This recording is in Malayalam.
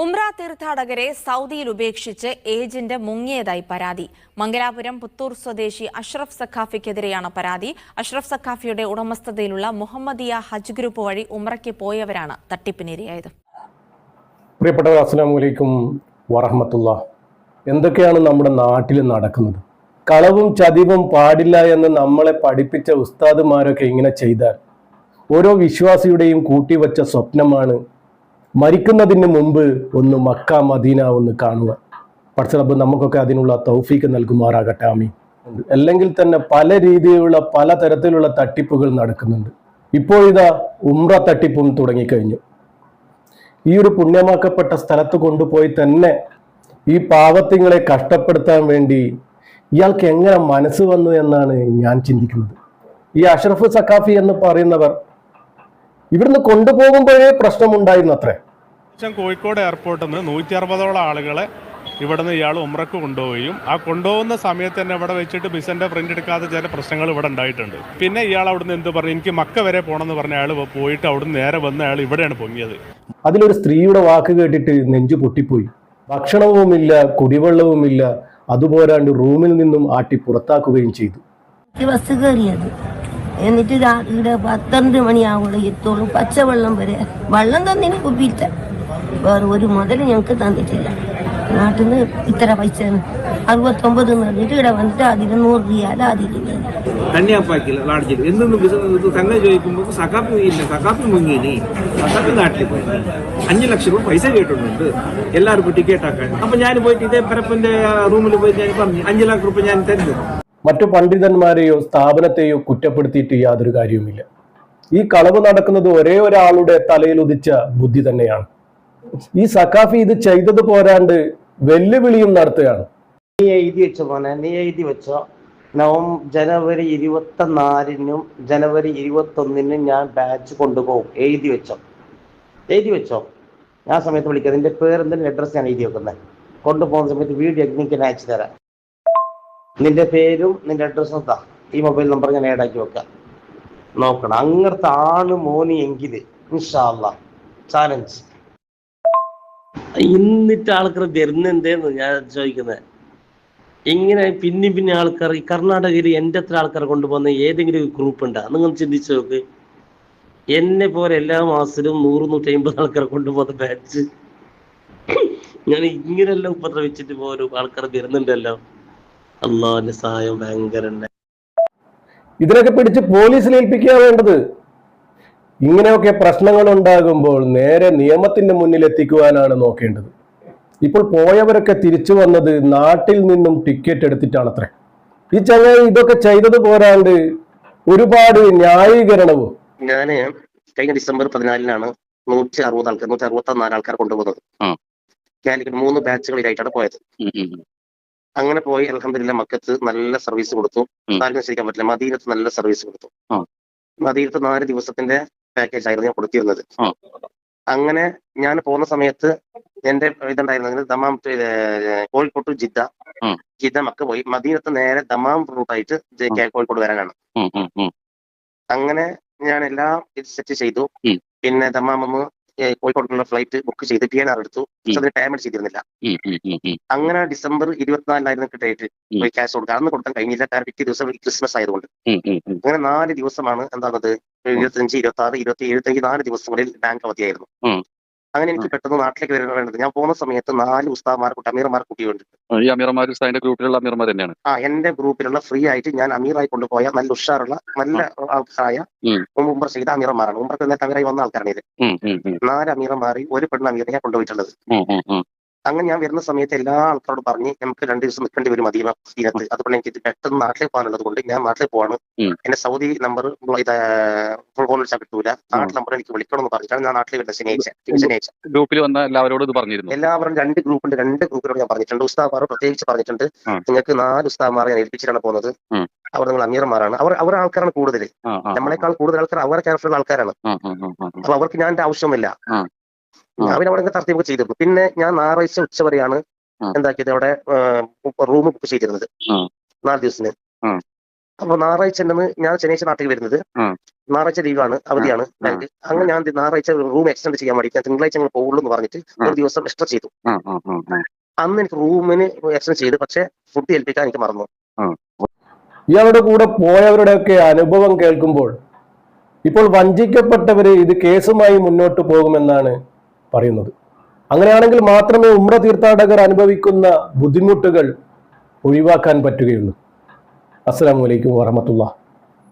ഉംറ തീർത്ഥാടകരെ സൗദിയിൽ ഉപേക്ഷിച്ച് ഏജന്റ് മുങ്ങിയതായി പരാതി. മംഗലാപുരം പുത്തൂർ സ്വദേശി അഷ്റഫ് സഖാഫിക്കെതിരെയാണ് പരാതി. അഷ്റഫ് സഖാഫിയുടെ ഉടമസ്ഥതയിലുള്ള മുഹമ്മദിയ ഹജ്ജ് ഗ്രൂപ്പ് വഴി ഉംറയ്ക്ക് പോയവരാണ് തട്ടിപ്പിനിരയായത്. പ്രിയപ്പെട്ടവർ അസ്സാം വറഹമത്തുള്ള. എന്തൊക്കെയാണ് നമ്മുടെ നാട്ടിൽ നടക്കുന്നത്? കളവും ചതിവും പാടില്ല എന്ന് നമ്മളെ പഠിപ്പിച്ച ഉസ്താദുമാരൊക്കെ ഇങ്ങനെ ചെയ്താൽ ഓരോ വിശ്വാസിയുടെയും കൂട്ടിവച്ച സ്വപ്നമാണ് മരിക്കുന്നതിന് മുമ്പ് ഒന്ന് മക്ക മദീന ഒന്ന് കാണുക. പഠിച്ചറബ് നമുക്കൊക്കെ അതിനുള്ള തൗഫീക്ക് നൽകുമാറാകട്ടെ. ആമി അല്ലെങ്കിൽ തന്നെ പല രീതിയിലുള്ള പല തരത്തിലുള്ള തട്ടിപ്പുകൾ നടക്കുന്നുണ്ട്. ഇപ്പോൾ ഇതാ ഉംറ തട്ടിപ്പും തുടങ്ങിക്കഴിഞ്ഞു. ഈ ഒരു പുണ്യമാക്കപ്പെട്ട സ്ഥലത്ത് കൊണ്ടുപോയി തന്നെ ഈ പാവത്തിങ്ങളെ കഷ്ടപ്പെടുത്താൻ വേണ്ടി ഇയാൾക്ക് എങ്ങനെ മനസ്സ് വന്നു എന്നാണ് ഞാൻ ചിന്തിക്കുന്നത്. ഈ അഷ്റഫ് സക്കാഫി എന്ന് പറയുന്നവർ ഇവിടുന്ന് കൊണ്ടുപോകുമ്പോഴേ പ്രശ്നമുണ്ടായിരുന്നു അത്രേ കോഴിക്കോട് എയർപോർട്ടിൽ നിന്ന് നൂറ്റി അറുപതോളം ആളുകളെ ഇവിടുന്ന് ഇയാൾ ഉമ്രക്ക് കൊണ്ടുപോവുകയും ആ കൊണ്ടുപോകുന്ന സമയത്ത് തന്നെ ഇവിടെ വെച്ചിട്ട് ബിസിന്റെ പ്രിന്റ് എടുക്കാത്ത ചില പ്രശ്നങ്ങൾ ഇവിടെ ഉണ്ടായിട്ടുണ്ട്. പിന്നെ ഇയാൾ അവിടുന്ന് എന്ത് പറഞ്ഞു? എനിക്ക് മക്ക വരെ പോകണമെന്ന് പറഞ്ഞ അയാൾ പോയിട്ട് അവിടുന്ന് നേരെ വന്ന് അയാൾ ഇവിടെയാണ് പൊങ്ങിയത്. അതിലൊരു സ്ത്രീയുടെ വാക്ക് കേട്ടിട്ട് നെഞ്ചു പൊട്ടിപ്പോയി. ഭക്ഷണവുമില്ല കുടിവെള്ളവുമില്ല അതുപോരാണ്ട് റൂമിൽ നിന്നും ആട്ടി പുറത്താക്കുകയും ചെയ്തു. ഈ ബസ് കയറിയത്. എന്നിട്ട് രാത്രിയുടെ പന്ത്രണ്ട് മണിയാവുള്ള എത്തോളും പച്ചവെള്ളം വരെ വെള്ളം തന്നിന് കുപ്പിയില്ല വേറെ ഒരു മുതൽ ഞങ്ങൾക്ക് തന്നിട്ടില്ല. നാട്ടിൽ നിന്ന് ഇത്ര പൈസ അറുപത്തൊമ്പത് പറഞ്ഞിട്ട് ഇവിടെ വന്നിട്ട് അതിന് നൂറ് റിയാൽ അതിന് കന്യാപ്പാക്കില്ല ലാഡ്ജിൽ എന്തെന്ന് ബിസിനസ് സംഗതി ചോദിക്കുമ്പോൾ സക്കാപ്പി ഇല്ല സക്കാപ്പി മുങ്ങിനി സക്കാപ്പി നാട്ടിൽ പോയി. അഞ്ചു ലക്ഷം രൂപ പൈസ കേട്ടിട്ടുണ്ട്. എല്ലാവർക്കും ടിക്കറ്റ് ആക്കാൻ. അപ്പൊ ഞാൻ പോയിട്ട് ഇതേ പരപ്പന്റെ റൂമിൽ പോയിട്ട് ഞാൻ പറഞ്ഞു അഞ്ചു ലക്ഷം രൂപ ഞാൻ തരുന്നു മറ്റു പണ്ഡിതന്മാരെയോ സ്ഥാപനത്തെയോ കുറ്റപ്പെടുത്തിയിട്ട് യാതൊരു കാര്യവുമില്ല. ഈ കളവ് നടക്കുന്നത് ഒരേ ഒരാളുടെ തലയിൽ ഉദിച്ച ബുദ്ധി തന്നെയാണ്. ഈ സക്കാഫി ഇത് ചെയ്തത് പോരാണ്ട് വെല്ലുവിളിയും നടത്തുകയാണ്. നീ എഴുതി വെച്ചോ മോനെ നീ എഴുതി വെച്ചോ. നവംബർ ജനുവരി ഇരുപത്തിനാലിനും ജനുവരി ഇരുപത്തൊന്നിനും ഞാൻ ബാച്ച് കൊണ്ടുപോകും. എഴുതി വെച്ചോ. എഴുതി വെച്ചോ. ഞാൻ സമയത്ത് വിളിക്കാം. നിന്റെ പേര് എന്തിന്റെ അഡ്രസ് ഞാൻ എഴുതി വെക്കുന്നത് കൊണ്ടുപോകുന്ന സമയത്ത് വീഡിയോ എനിക്ക് അയച്ചു തരാം. നിന്റെ പേരും നിന്റെ അഡ്രസ്സും താ ഈ മൊബൈൽ നമ്പർ ഞാൻ ഏടാക്കി വെക്കാം. നോക്കണം. അങ്ങനത്തെ ആണ് മോനി എങ്കിൽ ചാലഞ്ച് ഇന്നിട്ട് ആൾക്കാർ വരുന്നെന്തേന്ന് ഞാൻ ചോദിക്കുന്നത്. ഇങ്ങനെ പിന്നെ പിന്നെ ആൾക്കാർ ഈ കർണാടകയിൽ എന്റെ അത്ര ആൾക്കാർ കൊണ്ടുപോകുന്ന ഏതെങ്കിലും ഒരു ഗ്രൂപ്പ് ഉണ്ടാ? നിങ്ങൾ ചിന്തിച്ചു നോക്ക്. എന്നെ പോലെ എല്ലാ മാസത്തിലും നൂറ് നൂറ്റി അമ്പത് ആൾക്കാർ കൊണ്ടുപോകുന്ന ബാച്ച് ഞാൻ ഇങ്ങനെല്ലാം ഉപദ്രവിച്ചിട്ട് പോലും ആൾക്കാർ വരുന്നുണ്ടല്ലോ. അള്ളാഹിന്റെ സഹായം ഭയങ്കര ഇതിനൊക്കെ പിടിച്ച് പോലീസിൽ ഏൽപ്പിക്കുക വേണ്ടത്. ഇങ്ങനെയൊക്കെ പ്രശ്നങ്ങൾ ഉണ്ടാകുമ്പോൾ നേരെ നിയമത്തിന്റെ മുന്നിൽ എത്തിക്കുവാനാണ് നോക്കേണ്ടത്. ഇപ്പോൾ പോയവരൊക്കെ തിരിച്ചു വന്നത് നാട്ടിൽ നിന്നും ടിക്കറ്റ് എടുത്തിട്ടാണ് എടുത്തിട്ടാണത്രേ. ഈ ചങ്ങായി ഇതൊക്കെ ചെയ്തത് പോരാണ്ട് ഒരുപാട് ന്യായീകരണവും. ഞാൻ കഴിഞ്ഞ ഡിസംബർ പതിനാലിനാണ് നൂറ്റി അറുപത് ആൾക്കാർ നൂറ്റി അറുപത്തി നാല് ആൾക്കാർ കൊണ്ടുപോകുന്നത്. കാലിക്കറ്റ് മൂന്ന് ബാച്ചുകളിലായിട്ടാണ് പോയത്. അങ്ങനെ പോയി അലഹമില്ല മക്കത്ത് നല്ല സർവീസ് കൊടുത്തു. ആർക്കും ശരിക്കാൻ പറ്റില്ല. മദീനത്ത് നല്ല സർവീസ് കൊടുത്തു. മദീനത്ത് നാല് ദിവസത്തിന്റെ പാക്കേജ് ആയിരുന്നു ഞാൻ കൊടുത്തിരുന്നത്. അങ്ങനെ ഞാൻ പോകുന്ന സമയത്ത് എന്റെ ഇതുണ്ടായിരുന്നത് Dammam Kozhikode Jeddah. Jeddah Mecca പോയി. മദീനത്ത് നേരെ ദമാം റൂട്ടായിട്ട് കോഴിക്കോട് വരാനാണ്. അങ്ങനെ ഞാൻ എല്ലാം ഇത് സെറ്റ് ചെയ്തു. പിന്നെ ദമാമെന്ന് കോഴിക്കോട്ടുള്ള ഫ്ലൈറ്റ് ബുക്ക് ചെയ്ത് പി എൻ ആർ എടുത്തു പക്ഷെ അതിന് പേയ്മെന്റ് ചെയ്തിരുന്നില്ല. അങ്ങനെ ഡിസംബർ ഇരുപത്തിനാലിനായിരുന്നു ഡേറ്റ് പോയി ക്യാഷ് കൊടുക്കുക. അന്ന് കൊടുക്കാൻ കഴിഞ്ഞില്ല. കാരണം പിറ്റേ ദിവസം ക്രിസ്മസ് ആയതുകൊണ്ട്. അങ്ങനെ നാല് ദിവസമാണ് എന്താണത്? ഇരുപത്തഞ്ച് ഇരുപത്തി ആറ് ഇരുപത്തി എഴുപത്തഞ്ച് നാല് ദിവസങ്ങളിൽ ബാങ്ക് അവധിയായിരുന്നു. അങ്ങനെ എനിക്ക് പെട്ടെന്ന് നാട്ടിലേക്ക് വരാൻ വേണ്ടത് ഞാൻ പോകുന്ന സമയത്ത് നാല് ഉസ്താദ്മാർ കൂട്ടി അമീർമാർ കൂട്ടിയുണ്ട് ഈ അമീർമാർ ഗ്രൂപ്പിലുള്ള അമീർമാർ തന്നെയാണ്. ആ എന്റെ ഗ്രൂപ്പിലുള്ള ഫ്രീ ആയിട്ട് ഞാൻ അമീറായി കൊണ്ടുപോയ നല്ല ഉഷാറുള്ള നല്ല ആൾക്കാരായ ഉംബർ ചെയ്ത അമീറന്മാരാണ് ഉംബർക്ക് നേരത്തെ അമീറായി വന്ന ആൾക്കാരാണ് ഇത്. നാല് അമീറന്മാരി ഒരു പെണ്ണ് അമീറിനെ കൊണ്ടുപോയിട്ടുള്ളത്. അങ്ങനെ ഞാൻ വരുന്ന സമയത്ത് എല്ലാ ആൾക്കാരോടും പറഞ്ഞ് നമുക്ക് രണ്ട് ദിവസം നിൽക്കേണ്ടി വരും അധികം തീരത്ത് അതുകൊണ്ട് എനിക്ക് പെട്ടെന്ന് നാട്ടിലേക്ക് പോകാനുള്ളത് കൊണ്ട് ഞാൻ നാട്ടിലേക്ക് പോവാണ്. എന്റെ സൗദി നമ്പർ ഇത് കോൾ വിളിച്ചാൽ കിട്ടൂല. നാട്ടിൽ നമ്പർ എനിക്ക് വിളിക്കണം എന്ന് പറഞ്ഞിട്ടാണ് ഞാൻ നാട്ടിൽ വരുന്നത് ശനിയാഴ്ച ശനിയാഴ്ച. ഗ്രൂപ്പിൽ വന്ന എല്ലാവരോടും ഇത് പറഞ്ഞിരുന്നു. എല്ലാവരും രണ്ട് ഗ്രൂപ്പുണ്ട് രണ്ട് ഗ്രൂപ്പിനോട് ഞാൻ പറഞ്ഞിട്ടുണ്ട്. ഉസ്താമാർ പ്രത്യേകിച്ച് പറഞ്ഞിട്ടുണ്ട്. നിങ്ങൾക്ക് നാല് ഉസ്താമാരെ ഞാൻ ഏൽപ്പിച്ചിട്ടാണ് പോകുന്നത്. അവർ നിങ്ങൾ അമീർമാരാണ്. അവർ അവർ ആൾക്കാരാണ് കൂടുതൽ നമ്മളെക്കാൾ കൂടുതൽ ആൾക്കാർ അവരെ ക്യാരക്ടറുള്ള ആൾക്കാരാണ്. അപ്പൊ അവർക്ക് ഞാൻ എന്റെ ആവശ്യമില്ല അവരവിടെ തർത്തീവ് ചെയ്തിരുന്നു. പിന്നെ ഞാൻ ഞായറാഴ്ച ഉച്ചവരെയാണ് വരെയാണ് എന്താക്കിയത് അവിടെ റൂം ബുക്ക് ചെയ്തിരുന്നത്. നാല് ദിവസത്തിന്. അപ്പൊ ഞായറാഴ്ച ഉണ്ടെന്ന് ഞാൻ ശനിയാഴ്ച നാട്ടിൽ വരുന്നത്. ഞായറാഴ്ച ലീവാണ് അവധിയാണ് ബാങ്ക് അങ്ങനെ ഞാൻ ഞായറാഴ്ച റൂം എക്സ്റ്റെൻഡ് ചെയ്യാൻ വേണ്ടി ഞാൻ തിങ്കളാഴ്ച ഞങ്ങൾ പോകുള്ളൂ എന്ന് പറഞ്ഞിട്ട് ഒരു ദിവസം എക്സ്ട്രാ ചെയ്തു. അന്ന് എനിക്ക് റൂമിന് എക്സ്റ്റെൻഡ് ചെയ്ത് പക്ഷെ ഫുഡ് ഏൽപ്പിക്കാൻ എനിക്ക് മറന്നു. ഇയാളുടെ കൂടെ പോയവരുടെയൊക്കെ അനുഭവം കേൾക്കുമ്പോൾ ഇപ്പോൾ വഞ്ചിക്കപ്പെട്ടവര് ഇത് കേസുമായി മുന്നോട്ട് പോകുമെന്നാണ് പറയുന്നത്. അങ്ങനെയാണെങ്കിൽ മാത്രമേ ഉമ്ര തീർത്ഥാടകർ അനുഭവിക്കുന്ന ബുദ്ധിമുട്ടുകൾ ഒഴിവാക്കാൻ പറ്റുകയുള്ളൂ. അസ്സാം വലൈക്കും വാഹമത്തുള്ള